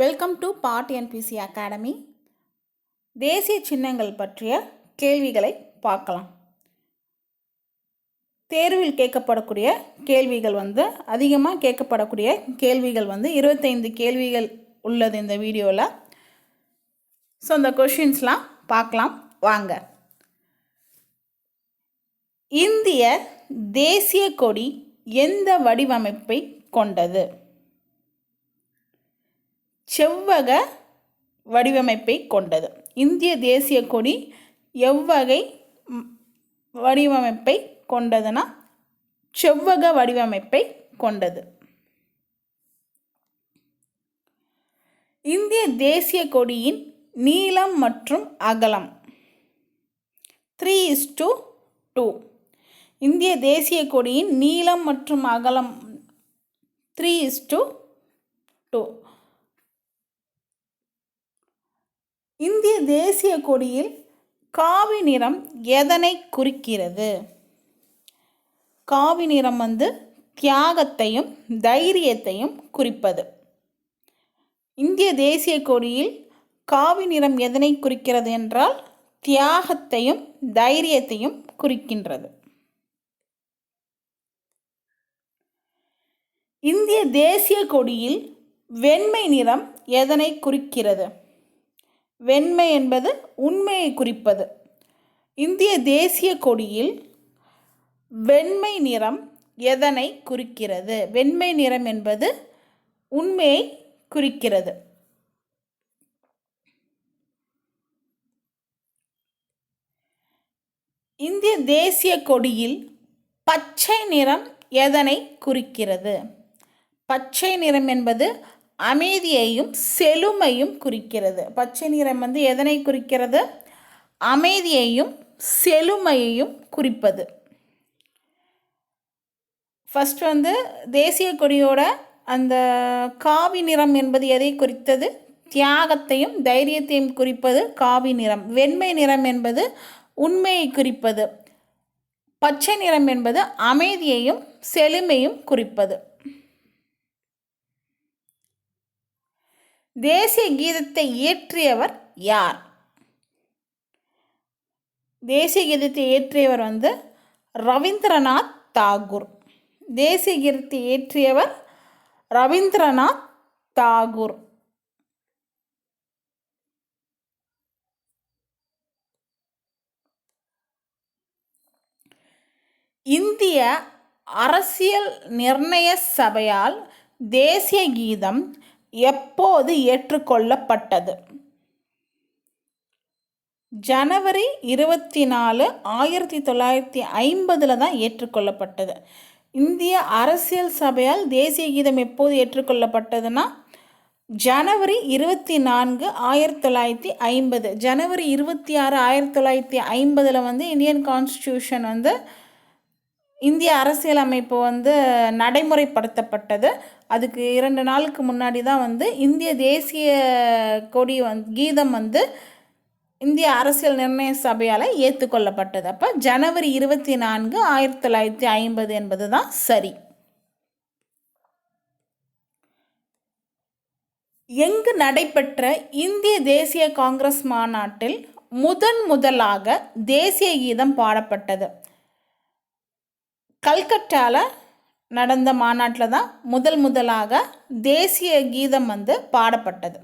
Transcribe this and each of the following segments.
Welcome to bot NPC academy தேசிய சின்னங்கள் பற்றிய கேள்விகளை பார்க்கலாம். தேர்வில் கேட்கப்படக்கூடிய கேள்விகள் வந்து அதிகமாக கேட்கப்படக்கூடிய கேள்விகள் வந்து இருபத்தைந்து கேள்விகள் உள்ளது இந்த வீடியோவில் ஸோ அந்த கொஷின்ஸ்லாம் பார்க்கலாம். வாங்க. இந்திய தேசிய கொடி எந்த வடிவமைப்பை கொண்டது? செவ்வக வடிவமைப்பை கொண்டது. இந்திய தேசிய கொடி எவ்வகை வடிவமைப்பை கொண்டதுன்னா செவ்வக வடிவமைப்பை கொண்டது. இந்திய தேசிய கொடியின் நீளம் மற்றும் அகலம் த்ரீ இஸ் டு டூ இந்திய தேசிய கொடியின் நீளம் மற்றும் அகலம் த்ரீ இஸ் டு டூ இந்திய தேசிய கொடியில் காவி நிறம் எதனை குறிக்கிறது? காவி நிறம் வந்து தியாகத்தையும் தைரியத்தையும் குறிப்பது. இந்திய தேசிய கொடியில் காவி நிறம் எதனை குறிக்கிறது என்றால் தியாகத்தையும் தைரியத்தையும் குறிக்கின்றது. இந்திய தேசிய கொடியில் வெண்மை நிறம் எதனை குறிக்கிறது? வெண்மை என்பது உண்மையை குறிப்பது. இந்திய தேசிய கொடியில் வெண்மை நிறம் எதனை குறிக்கிறது? வெண்மை நிறம் என்பது உண்மையை குறிக்கிறது. இந்திய தேசிய கொடியில் பச்சை நிறம் எதனை குறிக்கிறது? பச்சை நிறம் என்பது அமைதியையும் செழுமையும் குறிக்கிறது. பச்சை நிறம் வந்து எதனை குறிக்கிறது? அமைதியையும் செழுமையையும் குறிப்பது. ஃபர்ஸ்ட் வந்து தேசிய கொடியோட அந்த காவி நிறம் என்பது எதை குறித்தது? தியாகத்தையும் தைரியத்தையும் குறிப்பது காவி நிறம். வெண்மை நிறம் என்பது உண்மையை குறிப்பது. பச்சை நிறம் என்பது அமைதியையும் செழுமையும் குறிப்பது. தேசிய கீதத்தை இயற்றியவர் யார்? தேசிய கீதத்தை இயற்றியவர் வந்து ரவீந்திரநாத் தாகூர். தேசிய கீதத்தை இயற்றியவர் ரவீந்திரநாத் தாகூர். இந்திய அரசியல் நிர்ணய சபையால் தேசிய கீதம் எப்போது ஏற்றுக்கொள்ளப்பட்டது? ஜனவரி இருபத்தி நாலு ஆயிரத்தி தொள்ளாயிரத்தி ஐம்பதில் தான் ஏற்றுக்கொள்ளப்பட்டது. இந்திய அரசியல் சபையால் தேசிய கீதம் எப்போது ஏற்றுக்கொள்ளப்பட்டதுன்னா ஜனவரி இருபத்தி நான்கு ஆயிரத்தி தொள்ளாயிரத்தி ஐம்பது ஜனவரி இருபத்தி ஆறு ஆயிரத்தி தொள்ளாயிரத்தி ஐம்பதில் வந்து இந்தியன் கான்ஸ்டியூஷன் வந்து இந்திய அரசியலமைப்பு வந்து நடைமுறைப்படுத்தப்பட்டது. அதுக்கு இரண்டு நாளுக்கு முன்னாடி தான் வந்து இந்திய தேசிய கொடி வந் கீதம் வந்து இந்திய அரசியல் நிர்ணய சபையால் ஏற்றுக்கொள்ளப்பட்டது. அப்போ ஜனவரி இருபத்தி நான்கு ஆயிரத்தி தொள்ளாயிரத்தி ஐம்பது என்பது தான் சரி. எங்கு நடைபெற்ற இந்திய தேசிய காங்கிரஸ் மாநாட்டில் முதன் முதலாக தேசிய கீதம் பாடப்பட்டது. கல்கட்டாவில் நடந்த மாநாட்டில் தான் முதல் முதலாக தேசிய கீதம் வந்து பாடப்பட்டது.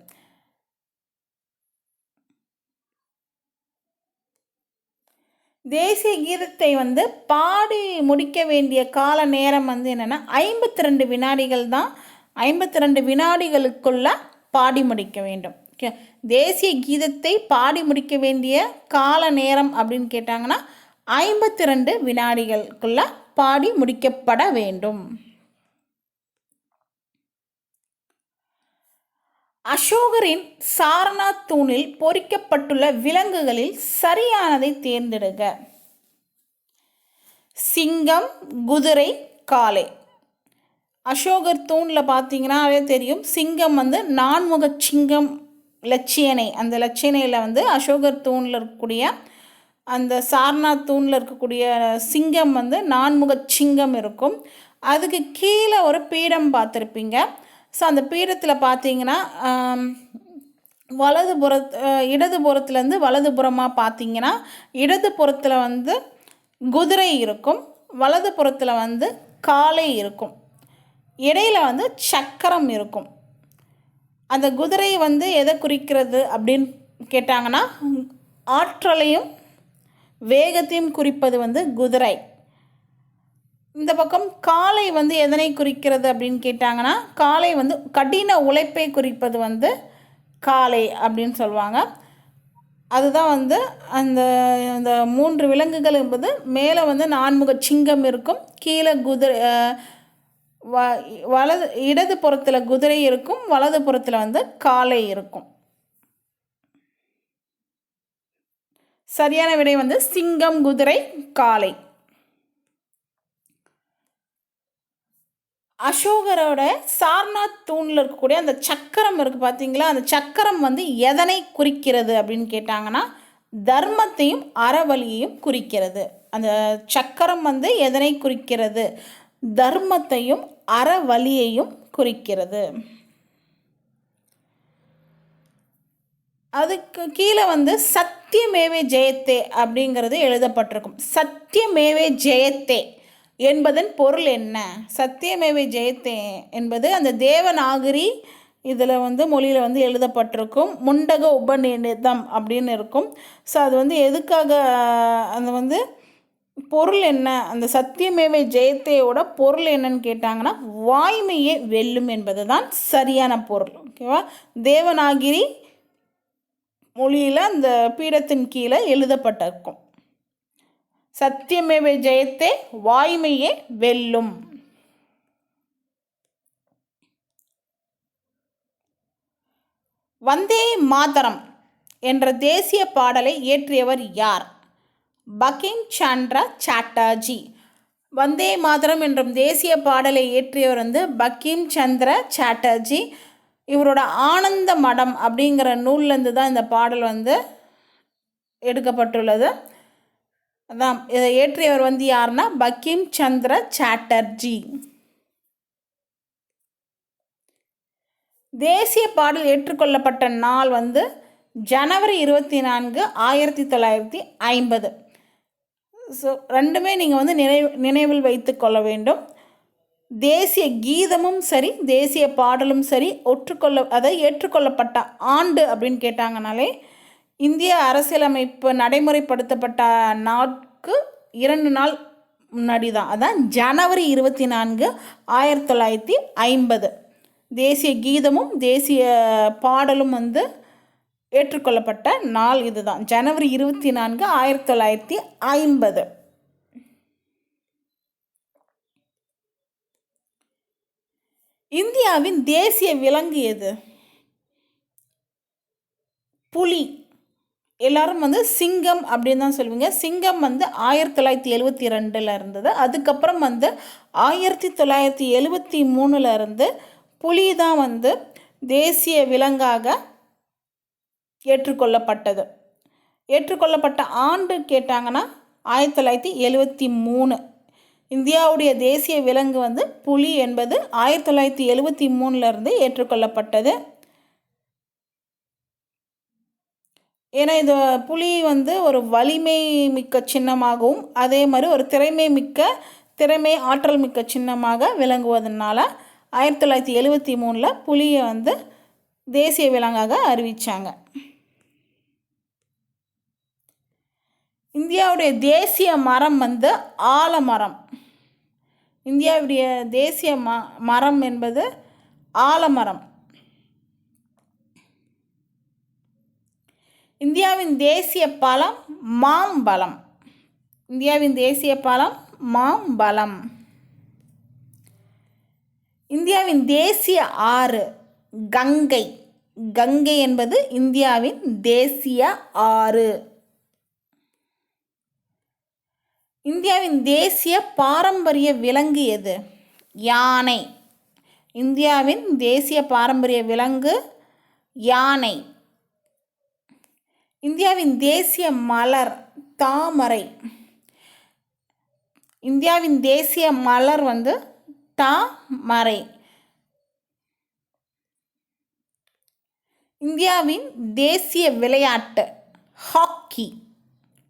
தேசிய கீதத்தை வந்து பாடி முடிக்க வேண்டிய கால நேரம் வந்து என்னென்னா ஐம்பத்தி ரெண்டு வினாடிகள் தான் ஐம்பத்தி ரெண்டு வினாடிகளுக்குள்ள பாடி முடிக்க வேண்டும். ஓகே தேசிய கீதத்தை பாடி முடிக்க வேண்டிய கால நேரம் அப்படின்னு கேட்டாங்கன்னா ஐம்பத்தி ரெண்டு வினாடிகளுக்குள்ள பாடி முடிக்கப்பட வேண்டும். அசோகரின் சாரநாத் தூணில் பொறிக்கப்பட்டுள்ள விலங்குகளில் சரியானதை தேர்ந்தெடுக. சிங்கம் குதிரை காளை. அசோகர் தூணில் பார்த்தீங்கன்னா அதே தெரியும். சிங்கம் வந்து நான்முக சிங்கம் லட்சியனை அந்த லட்சியனையில் வந்து அசோகர் தூணில் இருக்கக்கூடிய அந்த சார்நாத் தூணில் இருக்கக்கூடிய சிங்கம் வந்து நான்முக சிங்கம் இருக்கும். அதுக்கு கீழே ஒரு பீடம் பார்த்துருப்பீங்க. ஸோ அந்த பீடத்தில் பார்த்தீங்கன்னா வலது புற இடது புறத்துலேருந்து வலது புறமாக பார்த்தீங்கன்னா இடது புறத்தில் வந்து குதிரை இருக்கும். வலது புறத்தில் வந்து காளை இருக்கும். இடையில வந்து சக்கரம் இருக்கும். அந்த குதிரை வந்து எதை குறிக்கிறது அப்படின்னு கேட்டாங்கன்னா ஆற்றலையும் வேகத்தையும் குறிப்பது வந்து குதிரை. இந்த பக்கம் காளை வந்து எதனை குறிக்கிறது அப்படின்னு கேட்டாங்கன்னா காளை வந்து கடின உழைப்பை குறிப்பது வந்து காளை அப்படின்னு சொல்லுவாங்க. அதுதான் வந்து அந்த அந்த மூன்று விலங்குகள் என்பது மேலே வந்து நான்முக சிங்கம் இருக்கும் கீழே குதிரை வ வலது இடது புறத்தில் குதிரை இருக்கும் வலது புறத்தில் வந்து காளை இருக்கும். சரியான விடை வந்து சிங்கம் குதிரை காளை. அசோகரோட சார்நாத் தூணில் இருக்கக்கூடிய அந்த சக்கரம் இருக்குது பார்த்தீங்களா அந்த சக்கரம் வந்து எதனை குறிக்கிறது அப்படின்னு கேட்டாங்கன்னா தர்மத்தையும் அறவழியையும் குறிக்கிறது. அந்த சக்கரம் வந்து எதனை குறிக்கிறது? தர்மத்தையும் அறவழியையும் குறிக்கிறது. அதுக்கு கீழே வந்து சத்தியமேவே ஜெயத்தே அப்படிங்கிறது எழுதப்பட்டிருக்கும். சத்தியமேவே ஜெயத்தே என்பதன் பொருள் என்ன? சத்தியமேவே ஜெயத்தே என்பது அந்த தேவநாகரி இதில் வந்து மொழியில் வந்து எழுதப்பட்டிருக்கும். முண்டக உபநிதம் அப்படின்னு இருக்கும். ஸோ அது வந்து எதுக்காக அந்த வந்து பொருள் என்ன? அந்த சத்தியமேவை ஜெயத்தையோட பொருள் என்னன்னு கேட்டாங்கன்னா வாய்மையே வெல்லும் என்பது தான் சரியான பொருள். ஓகேவா? தேவநாகிரி மொழியில் அந்த பீடத்தின் கீழே எழுதப்பட்டிருக்கும். சத்தியமேவை ஜெயத்தே வாய்மையே வெல்லும். வந்தே மாதரம் என்ற தேசிய பாடலை இயற்றியவர் யார்? பகிம் சந்திர சாட்டர்ஜி. வந்தே மாதரம் என்ற தேசிய பாடலை இயற்றியவர் வந்து பக்கிம் சந்திர சாட்டர்ஜி. இவரோட ஆனந்த மடம் அப்படிங்கிற நூல்லேருந்து தான் இந்த பாடல் வந்து எடுக்கப்பட்டுள்ளது. அதான் இதை ஏற்றியவர் வந்து யாருன்னா? பக்கிம் சந்திர சாட்டர்ஜி. தேசிய பாடல் ஏற்றுக்கொள்ளப்பட்ட நாள் வந்து ஜனவரி இருபத்தி நான்கு ஆயிரத்தி தொள்ளாயிரத்தி ஐம்பது. ஸோ ரெண்டுமே நீங்கள் வந்து நினைவு நினைவில் வைத்து கொள்ள வேண்டும். தேசிய கீதமும் சரி தேசிய பாடலும் சரி ஒற்றுக்கொள்ள அதை ஏற்றுக்கொள்ளப்பட்ட ஆண்டு அப்படின்னு கேட்டாங்கனாலே இந்திய அரசியலமைப்பு நடைமுறைப்படுத்தப்பட்ட நாட்கு இரண்டு நாள் முன்னாடி தான் அதான் ஜனவரி இருபத்தி நான்கு ஆயிரத்தி தொள்ளாயிரத்தி ஐம்பது. தேசிய கீதமும் தேசிய பாடலும் வந்து ஏற்றுக்கொள்ளப்பட்ட நாள் இதுதான். ஜனவரி இருபத்தி நான்கு ஆயிரத்தி தொள்ளாயிரத்தி ஐம்பது. இந்தியாவின் தேசிய விலங்கு எது? புலி. எல்லாரும் வந்து சிங்கம் அப்படின்னு தான் சொல்லுவீங்க. சிங்கம் வந்து ஆயிரத்தி தொள்ளாயிரத்தி எழுவத்தி ரெண்டில் இருந்தது. அதுக்கப்புறம் வந்து ஆயிரத்தி தொள்ளாயிரத்தி எழுவத்தி மூணில் இருந்து புலி தான் வந்து தேசிய விலங்காக ஏற்றுக்கொள்ளப்பட்டது. ஏற்றுக்கொள்ளப்பட்ட ஆண்டு கேட்டாங்கன்னா ஆயிரத்தி தொள்ளாயிரத்தி எழுவத்தி மூணு. இந்தியாவுடைய தேசிய விலங்கு வந்து புலி என்பது ஆயிரத்தி தொள்ளாயிரத்தி எழுவத்தி மூணுலேருந்து ஏற்றுக்கொள்ளப்பட்டது. ஏன்னா இது புலி வந்து ஒரு வலிமை மிக்க சின்னமாகவும் அதே மாதிரி ஒரு திறமை மிக்க திறமை ஆற்றல் மிக்க சின்னமாக விளங்குவதனால ஆயிரத்தி தொள்ளாயிரத்தி எழுவத்தி மூணில் புலியை வந்து தேசிய விலங்காக அறிவித்தாங்க இந்தியாவுடைய தேசிய மரம் வந்து ஆலமரம். இந்தியாவுடைய தேசிய ம மரம் என்பது ஆலமரம். இந்தியாவின் தேசிய பழம் மாம்பழம். இந்தியாவின் தேசிய பழம் மாம்பழம். இந்தியாவின் தேசிய ஆறு கங்கை. கங்கை என்பது இந்தியாவின் தேசிய ஆறு. இந்தியாவின் தேசிய பாரம்பரிய விலங்கு எது? யானை. இந்தியாவின் தேசிய பாரம்பரிய விலங்கு யானை. இந்தியாவின் தேசிய மலர் தாமரை. இந்தியாவின் தேசிய மலர் வந்து தாமரை. இந்தியாவின் தேசிய விளையாட்டு ஹாக்கி.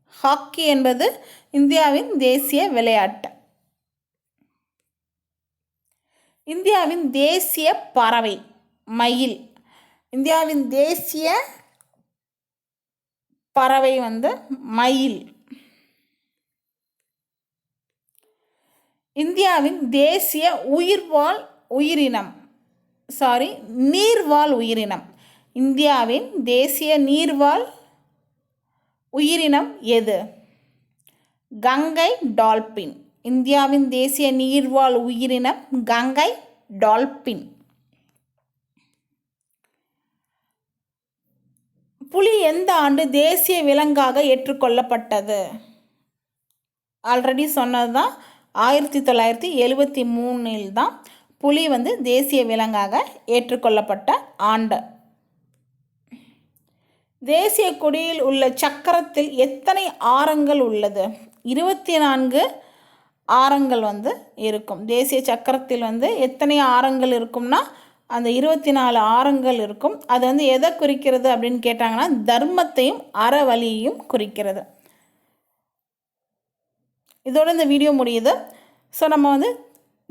ஹாக்கி என்பது இந்தியாவின் தேசிய விளையாட்டு. இந்தியாவின் தேசிய பறவை மயில். இந்தியாவின் தேசிய பறவை வந்து மயில். இந்தியாவின் தேசிய உயிர்வாழ் உயிரினம் சாரி நீர்வாழ் உயிரினம். இந்தியாவின் தேசிய நீர்வாழ் உயிரினம் எது? கங்கை டால்பின். இந்தியாவின் தேசிய நீர்வாழ் உயிரினம் கங்கை டால்பின். புலி எந்த ஆண்டு தேசிய விலங்காக ஏற்றுக்கொள்ளப்பட்டது? ஆல்ரெடி சொன்னது தான் ஆயிரத்தி தொள்ளாயிரத்தி எழுபத்தி மூணில் தான் புலி வந்து தேசிய விலங்காக ஏற்றுக்கொள்ளப்பட்ட ஆண்டு. தேசிய கொடியில் உள்ள சக்கரத்தில் எத்தனை ஆரங்கள் உள்ளது? இருபத்தி நான்கு ஆரங்கள் வந்து இருக்கும். தேசிய சக்கரத்தில் வந்து எத்தனை ஆரங்கள் இருக்கும்னா அந்த இருபத்தி நாலு ஆரங்கள் இருக்கும். அது வந்து எதை குறிக்கிறது அப்படின்னு கேட்டாங்கன்னா தர்மத்தையும் அறவழியையும் குறிக்கிறது. இதோட இந்த வீடியோ முடியுது. ஸோ நம்ம வந்து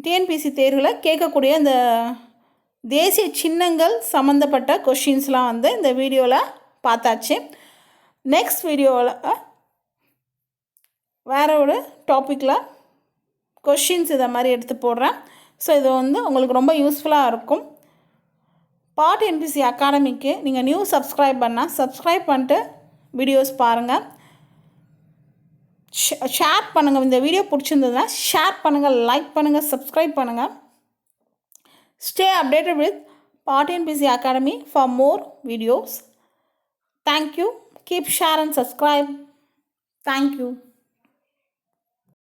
டிஎன்பிசி தேர்வில் கேட்கக்கூடிய இந்த தேசிய சின்னங்கள் சம்மந்தப்பட்ட கொஷின்ஸ்லாம் வந்து இந்த வீடியோவில் பார்த்தாச்சு. நெக்ஸ்ட் வீடியோவில் வேற ஒரு டாப்பிக்கில் கொஷின்ஸ் இதை மாதிரி எடுத்து போடுறேன். ஸோ இது வந்து உங்களுக்கு ரொம்ப யூஸ்ஃபுல்லாக இருக்கும். பாட் என்பிசி அகாடமிக்கு நீங்கள் நியூ சப்ஸ்கிரைப் பண்ணால் சப்ஸ்கிரைப் பண்ணிட்டு வீடியோஸ் பாருங்கள் ஷேர் பண்ணுங்கள் இந்த வீடியோ பிடிச்சிருந்ததுன்னா ஷேர் பண்ணுங்கள் லைக் பண்ணுங்கள் சப்ஸ்கிரைப் பண்ணுங்கள் stay updated with bot NPC academy for more videos thank you keep share and subscribe thank you